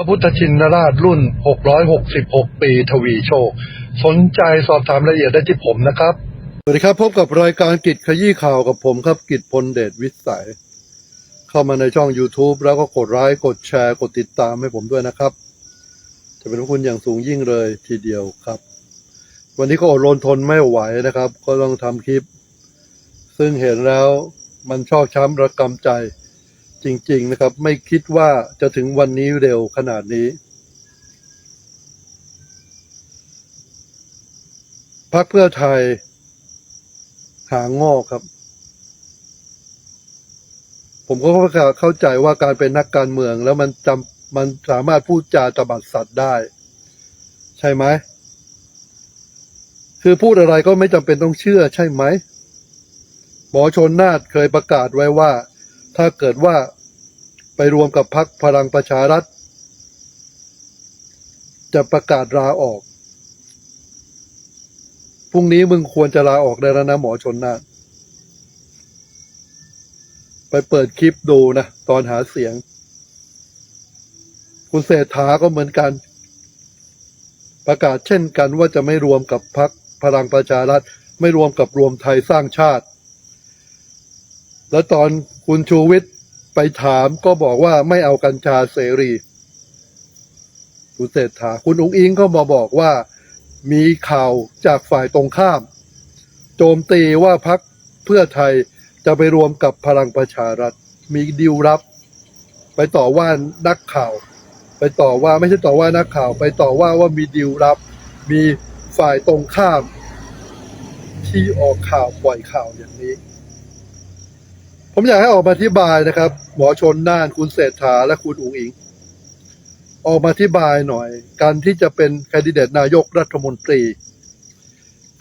พระพุทธชินราชรุ่น 666 ปีทวีโชค สนใจสอบถามรายละเอียดได้ที่ผมนะครับ สวัสดีครับ พบกับรายการกิจขยี้ข่าวกับผมครับ กิจพลเดชวิสัย เข้ามาในช่อง YouTube แล้วก็กดไลค์กดแชร์ กดติดตามให้ผมด้วยนะครับ จะเป็นขอบคุณอย่างสูงยิ่งเลยทีเดียวครับ วันนี้ก็อดรนทนไม่ไหวนะครับ ก็ต้องทำคลิป ซึ่งเห็นแล้วมันชอกช้ำระกำใจ จริง ๆนะครับ ไม่คิดว่าจะถึงวันนี้เร็วขนาดนี้พักเพื่อไทย หางอกครับ ผมก็เข้าใจว่าการเป็นนักการเมือง แล้วมันจำมันสามารถพูดจาตบัดสัตว์ได้ ใช่ไหมคือพูดอะไรก็ไม่จำเป็นต้องเชื่อใช่ไหมหมอชนนาฏเคยประกาศไว้ว่า ถ้าเกิดว่าไปรวมกับพักพลังประชารัฐ จะประกาศลาออก พรุ่งนี้มึงควรจะลาออกได้แล้วนะหมอชนนาฏไปเปิดคลิปดูนะ ตอนหาเสียง คุณเศรษฐาก็เหมือนกัน ประกาศเช่นกันว่าจะไม่รวมกับพักพลังประชารัฐ ไม่รวมกับรวมไทยสร้างชาติ แล้วตอนคุณชูวิทย์ไปถามก็บอกว่าไม่เอากัญชาเสรี คุณเศรษฐาคุณอุ้งอิงก็มาบอกว่ามีข่าวจากฝ่ายตรงข้าม โจมตีว่าพักเพื่อไทยจะไปรวมกับพลังประชารัฐ มีดิวรับ ไปต่อว่านักข่าว ไปต่อว่าไม่ใช่ต่อว่านักข่าว ไปต่อว่าว่ามีดิวรับ มีฝ่ายตรงข้าม ที่ออกข่าวปล่อยข่าวอย่างนี้ ผมอยากให้ออกมาอธิบายนะครับหมอชนน่านคุณเศรษฐาและคุณอุ๋งอิง ออกมาอธิบายหน่อย การที่จะเป็นแคนดิเดตนายกรัฐมนตรี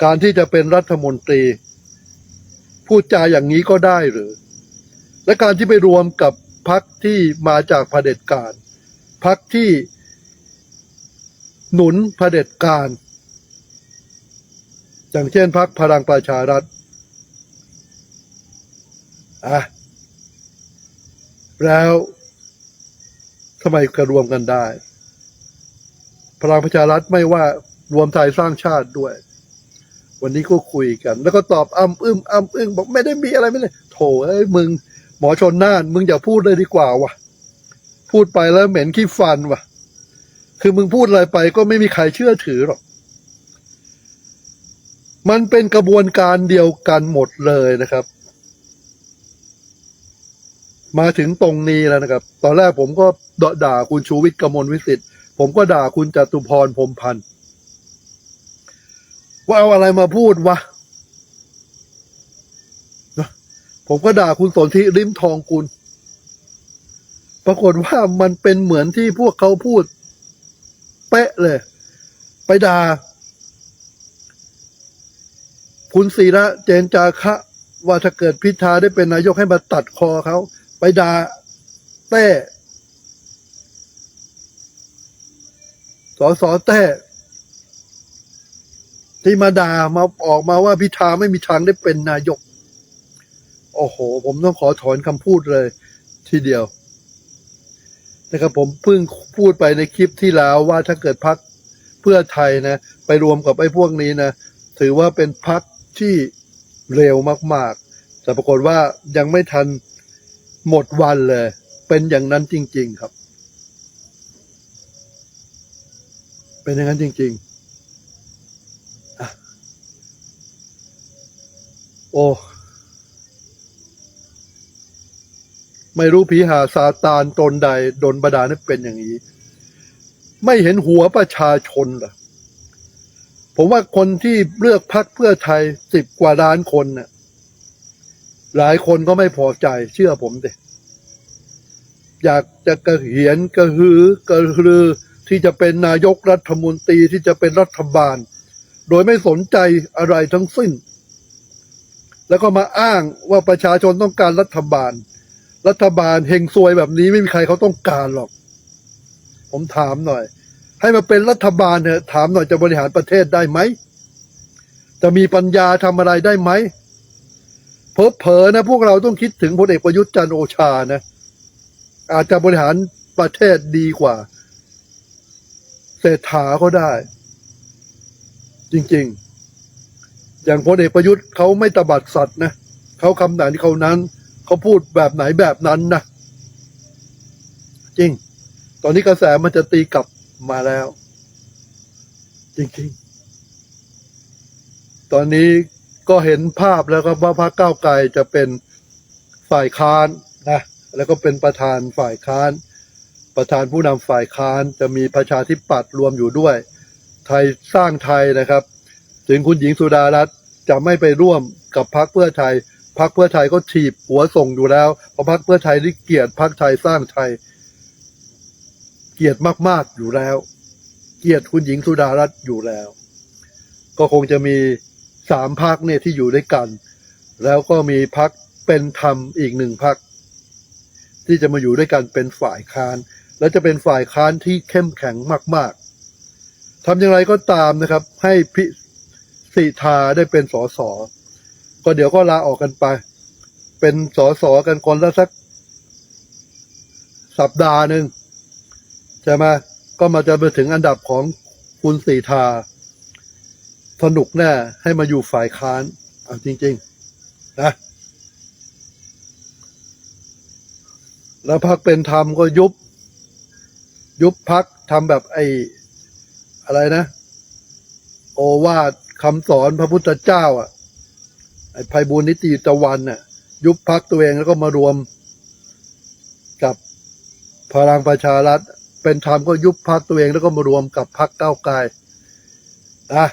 การที่จะเป็นรัฐมนตรี พูดจาอย่างนี้ก็ได้หรือ และการที่ไปรวมกับพักที่มาจากเผด็จการพักที่หนุนเผด็จการ อย่างเช่นพักพลังประชารัฐ อะแล้วทำไมกระรวมกันได้ พลังประชารัฐไม่ว่ารวมไทยสร้างชาติด้วย วันนี้ก็คุยกัน แล้วก็ตอบอ้ำอึ้มอ้ำอึ้งบอกไม่ได้มีอะไรไม่เลยโถเอ้ยมึง หมอชนน่าน มึงอย่าพูดเลยดีกว่าวะพูดไปแล้วเหม็นขี้ฟันวะคือมึงพูดอะไรไปก็ไม่มีใครเชื่อถือหรอก มันเป็นกระบวนการเดียวกันหมดเลยนะครับ มาถึงตรงนี้แล้วนะครับ ตอนแรกผมก็ด่าคุณชูวิทย์กมลวิสิทธิ์ ผมก็ด่าคุณจตุพรพรมพันธ์ว่าเอาอะไรมาพูดวะผมก็ด่าคุณสนธิริมทองกุลปรากฏว่ามันเป็นเหมือนที่พวกเขาพูด เป๊ะเลย ไปด่า คุณศิระเจนจาคะ ว่าถ้าเกิดพิธาได้เป็นนายกให้มาตัดคอเขา ไปด่าเต้สอสอเต้ที่มาด่ามาออกมาว่าพิธาไม่มีทางได้เป็นนายก โอ้โห ผมต้องขอถอนคำพูดเลย ทีเดียว นะครับผมเพิ่งพูดไปในคลิปที่แล้วว่าถ้าเกิดพักเพื่อไทยนะ ไปรวมกับไอ้พวกนี้นะ ถือว่าเป็นพักที่เร็วมาก ๆ แต่ปรากฏว่ายังไม่ทัน หมดวันเลย เป็นอย่างนั้นจริง ๆ ครับ เป็นอย่างนั้นจริง ๆ โอ้ ไม่รู้ผีหาซาตานตนใดดนบดาลให้เป็นอย่างนี้ ไม่เห็นหัวประชาชนหรอผมว่าคนที่เลือกพักเพื่อไทยสิบกว่าล้านคนเน่ะ หลายคนก็ไม่พอใจเชื่อผมเด็อยากจะกระเหียนกระหือกระฮือที่จะเป็นนายกรัฐมนตรีที่จะเป็นรัฐบาล โดยไม่สนใจอะไรทั้งสิ้น แล้วก็มาอ้างว่าประชาชนต้องการรัฐบาล รัฐบาลเฮงซวยแบบนี้ไม่มีใครเขาต้องการหรอก ผมถามหน่อย ให้มาเป็นรัฐบาลเถอะถามหน่อยจะบริหารประเทศได้ไหม จะมีปัญญาทำอะไรได้ไหม เพอเพอๆนะพวกเราต้องคิดถึงพลเอกประยุทธ์จันโอชานะ อาจจะบริหารประเทศดีกว่า เศรษฐาก็ได้ จริงๆ อย่างพลเอกประยุทธ์เขาไม่ตบัดสัตว์นะเขาคำไหนที่เขานั้นเขาพูดแบบไหนแบบนั้นนะจริง ตอนนี้กระแสมันจะตีกลับมาแล้ว จริงๆ ตอนนี้ ก็เห็นภาพแล้วครับว่าพรรคก้าวไกลจะเป็นฝ่ายค้านนะแล้วก็เป็นประธานฝ่ายค้าน ประธานผู้นำฝ่ายค้านจะมีประชาธิปัตย์รวมอยู่ด้วย ไทยสร้างไทยนะครับ ถึงคุณหญิงสุดารัตน์จะไม่ไปร่วมกับพรรคเพื่อไทยพรรคเพื่อไทยก็ถีบหัวส่งอยู่แล้วเพราะพรรคเพื่อไทยที่เกลียดพรรคไทยสร้างไทย เกลียดมาก ๆอยู่แล้ว เกลียดคุณหญิงสุดารัตน์อยู่แล้ว ก็คงจะมี สามพักเนี่ยที่อยู่ด้วยกัน แล้วก็มีพักเป็นธรรมอีกหนึ่งพักที่จะมาอยู่ด้วยกันเป็นฝ่ายค้าน และจะเป็นฝ่ายค้านที่เข้มแข็งมาก ๆทำอย่างไรก็ตามนะครับ ให้พิสิทาได้เป็นสสก็เดี๋ยวก็ลาออกกันไป เป็นสสกันคนละสักสัปดาห์หนึ่งใช่ไหมก็มาจะไปถึงอันดับของคุณสีทา สนุกแน่ให้มาอยู่ฝ่ายค้านเอาจริง ๆ นะ แล้วพักเป็นธรรมก็ยุบ ยุบพักทำแบบไอ้อะไรนะ โอวาทคำสอนพระพุทธเจ้า อะ ไอ้ภัยบุญนิติตะวันน่ะ ยุบพักตัวเองแล้วก็มารวมกับพลังประชารัฐ เป็นธรรมก็ยุบพักตัวเองแล้วก็มารวมกับพักเก้าไกลนะ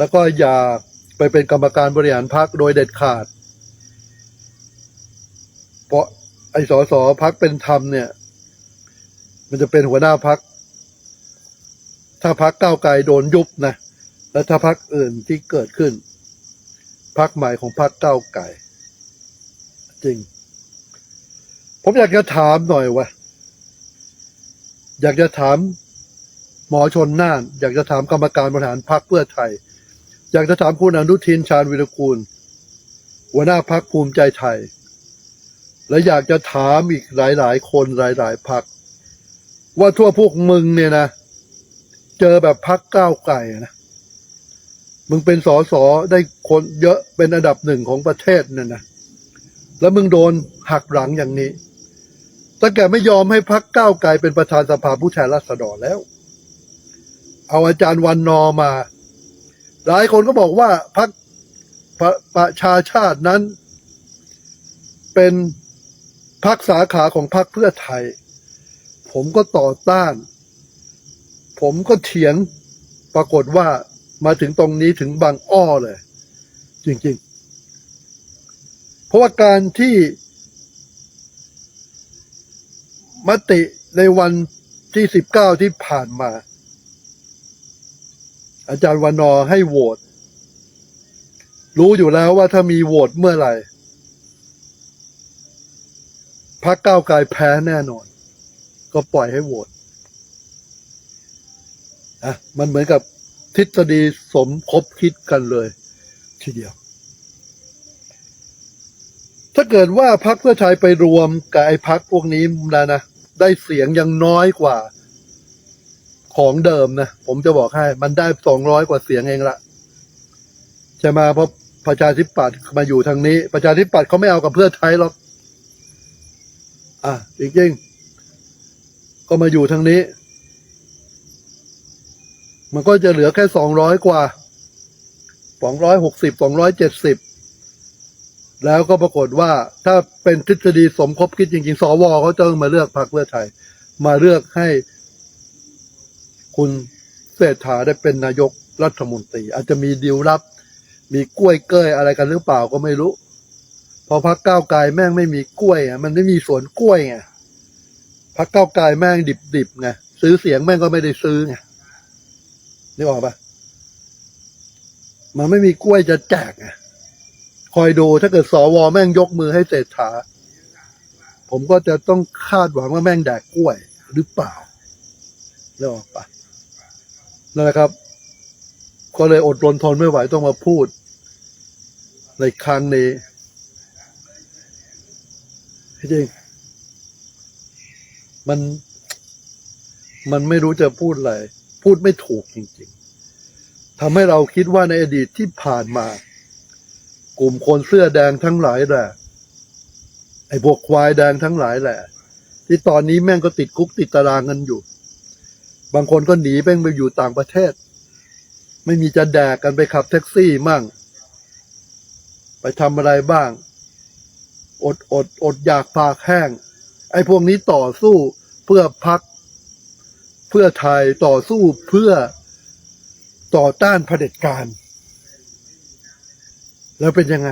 แล้วก็อย่าไปเป็นกรรมการบริหารพักโดยเด็ดขาด เพราะไอ้สอสอพักเป็นธรรมเนี่ย มันจะเป็นหัวหน้าพัก ถ้าพักก้าวไกลโดนยุบนะ แล้วถ้าพักอื่นที่เกิดขึ้น พักใหม่ของพักก้าวไกลจริง ผมอยากจะถามหน่อยว่าอยากจะถามหมอชนน่าน อยากจะถามกรรมการบริหารพักเพื่อไทย อยากจะถามคุณอนุทินชาญวิรกูล หัวหน้าพักภูมิใจไทย และอยากจะถามอีกหลาย ๆ คนหลาย ๆพัก ว่าทั่วพวกมึงเนี่ยนะ เจอแบบพักก้าวไก่นะมึงเป็นสอสอได้คนเยอะเป็นอันดับหนึ่งของประเทศเนี่ยนะแล้วมึงโดนหักหลังอย่างนี้ตั้งแต่ไม่ยอมให้พักก้าวไกลเป็นประธานสภาผู้แทนราษฎรแล้ว เอาอาจารย์วันนอมา หลายคนก็บอกว่าพักประประชาชาตินั้น เป็นพักสาขาของพักเพื่อไทย ผมก็ต่อต้าน ผมก็เถียงปรากฏว่ามาถึงตรงนี้ถึงบางอ้อเลย จริงๆ เพราะว่าการที่มติในวันที่สิบเก้าที่ผ่านมา อาจารย์วันนอให้โหวตรู้อยู่แล้วว่าถ้ามีโหวตเมื่อไหร่พรรคก้าวไกลแพ้แน่นอน ก็ปล่อยให้โหวตอะมันเหมือนกับทฤษฎีสมคบคิดกันเลย ทีเดียว ถ้าเกิดว่าพรรคเพื่อไทยไปรวมกับไอ้พรรคพวกนี้แล้วนะ ได้เสียงยังน้อยกว่า ของเดิมนะ ผมจะบอกให้ มันได้สองร้อยกว่าเสียงเองละใช่ไหมเพราะประชาธิปัตย์มาอยู่ทางนี้ ประชาธิปัตย์เขาไม่เอากับเพื่อไทยหรอกอะจริงๆก็มาอยู่ทางนี้ มันก็จะเหลือแค่สองร้อยกว่าสองร้อยหกสิบสองร้อยเจ็ดสิบแล้วก็ปรากฏว่าถ้าเป็นทฤษฎีสมคบคิดจริงๆ สวเขาจะมาเลือกพรรคเพื่อไทย มาเลือกให้ คุณเศรษฐาได้เป็นนายกรัฐมนตรี อาจจะมีดีลลับ มีกล้วยเก้ยอะไรกันหรือเปล่าก็ไม่รู้ พอพรรคก้าวไกลแม่งไม่มีกล้วยอะมันไม่มีสวนกล้วยไงพรรคก้าวไกลแม่งดิบๆไงซื้อเสียงแม่งก็ไม่ได้ซื้อไงนึกออกปะมันไม่มีกล้วยจะแจกไงคอยดูถ้าเกิดสวแม่งยกมือให้เศรษฐา ผมก็จะต้องคาดหวังว่าแม่งแดกกล้วยหรือเปล่าเรื่องออกปะ นั่นแหละครับ ก็เลยอดรนทนไม่ไหวต้องมาพูด ในครั้งนี้จริงมันมันไม่รู้จะพูดอะไร พูดไม่ถูกจริง ๆทำให้เราคิดว่าในอดีตที่ผ่านมา กลุ่มคนเสื้อแดงทั้งหลายแหละไอ้พวกควายแดงทั้งหลายแหละ ที่ตอนนี้แม่งก็ติดคุกติดตารางกันอยู่ บางคนก็หนีแม่งไปอยู่ต่างประเทศ ไม่มีจะแดกกันไปขับแท็กซี่มั่ง ไปทำอะไรบ้าง อดอดอดอยากปากแห้ง ไอ้พวกนี้ต่อสู้เพื่อพัก เพื่อไทยต่อสู้เพื่อต่อต้านเผด็จการ แล้วเป็นยังไง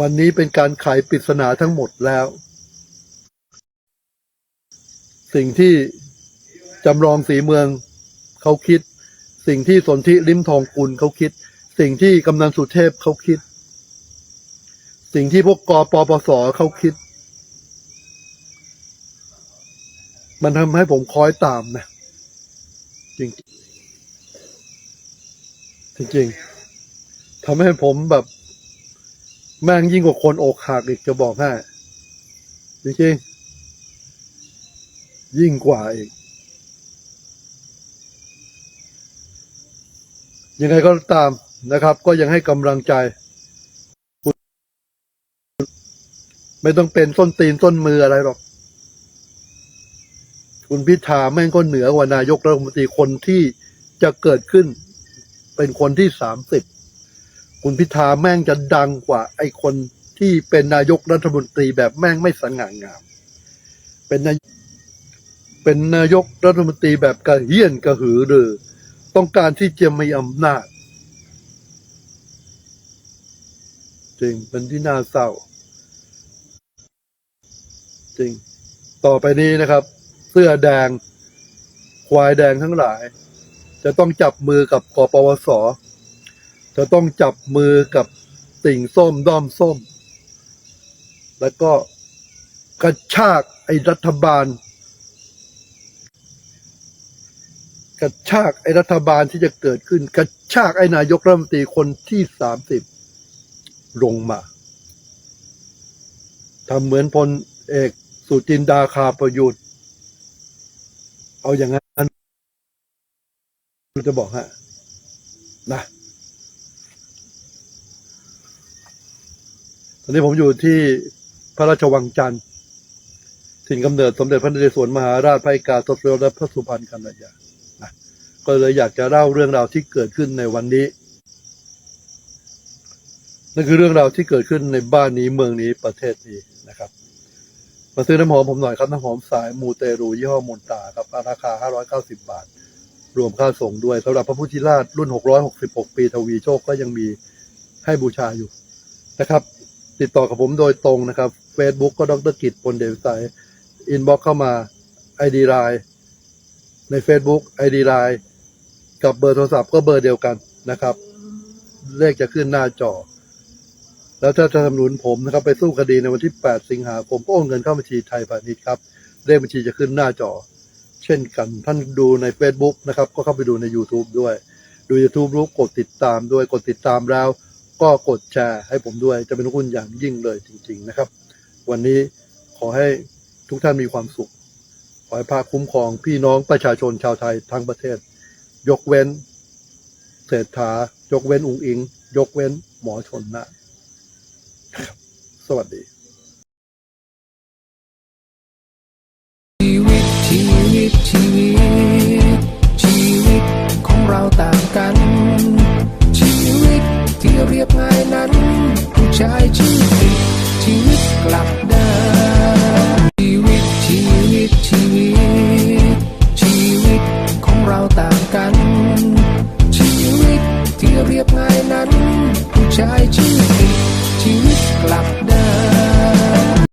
วันนี้เป็นการไขปริศนาทั้งหมดแล้ว สิ่งที่ จำลองสีเมืองเขาคิด สิ่งที่สนธิลิ้มทองกุลเขาคิด สิ่งที่กำนันสุเทพเขาคิด สิ่งที่พวกกปปสเขาคิด มันทำให้ผมคอยตามนะจริงจริงทำให้ผมแบบแม่งยิ่งกว่าคนอกหักอีกจะบอกให้จริงๆยิ่งกว่าอีก ยังไงก็ตามนะครับ ก็ยังให้กำลังใจคุณไม่ต้องเป็นส้นตีนส้นมืออะไรหรอก คุณพิธาแม่งก็เหนือกว่านายกรัฐมนตรีคนที่จะเกิดขึ้น เป็นคนที่สามสิบคุณพิธาแม่งจะดังกว่า ไอ้คนที่เป็นนายกรัฐมนตรีแบบแม่งไม่สง่างาม เป็นนายเป็นนายกรัฐมนตรีแบบกระเฮี้ยนกระหือเรือ ต้องการที่จะมีอำนาจจริงเป็นที่น่าเศร้า จริง ต่อไปนี้นะครับ เสื้อแดง ควายแดงทั้งหลาย จะต้องจับมือกับกปวส จะต้องจับมือกับติ่งส้มด้อมส้ม แล้วก็กระชากไอ้รัฐบาล กระชากไอ้รัฐบาลที่จะเกิดขึ้น กระชากไอ้นายกรัฐมนตรีคนที่สามสิบลงมาทำเหมือนพลเอกสุจินดาคาประยุทธ์ เอาอย่างนั้นจะบอกฮะนะตอนนี้ผมอยู่ที่พระราชวังจันทร์ถิ่นกำเนิดสมเด็จพระนเรศวรมหาราชพระอิกาทศรถและพระสุพรรณกัญญา ก็เลยอยากจะเล่าเรื่องราวที่เกิดขึ้นในวันนี้ นั่นคือเรื่องราวที่เกิดขึ้นในบ้านนี้เมืองนี้ประเทศนี้นะครับ มาซื้อน้ำหอมผมหน่อยครับน้ำหอมสายมูเตรูยี่ห้อมนตาครับราคา 590 บาท รวมค่าส่งด้วยสำหรับพระพุทธราชรุ่น 666 ปีทวีโชคก็ยังมีให้บูชาอยู่นะครับ ติดต่อกับผมโดยตรงนะครับ Facebook ก็ดรกิจปนเดวิสัยอินบ็อกเข้ามา ID ไลน์ใน Facebook ID ไลน์ กับเบอร์โทรศัพท์ก็เบอร์เดียวกันนะครับ เลขจะขึ้นหน้าจอ แล้วถ้าจะสนุนผมนะครับ ไปสู้คดีในวันที่ 8 สิงหาคมก็โอนเงินเข้าบัญชีไทยพาณิชย์ครับเลขบัญชีจะขึ้นหน้าจอ เช่นกันท่านดูใน Facebook นะครับ ก็เข้าไปดูใน YouTube ด้วย ดู YouTube รู้กดติดตามด้วยกดติดตามแล้ว ก็กดแชร์ให้ผมด้วยจะเป็นคุณอย่างยิ่งเลยจริง ๆนะครับ วันนี้ขอให้ทุกท่านมีความสุข ขอให้พาคุ้มครองพี่น้องประชาชนชาวไทยทั้งประเทศ ยกเว้น เศรษฐายกเว้นอุงอิง ยกเว้นหมอชนนะสวัสดี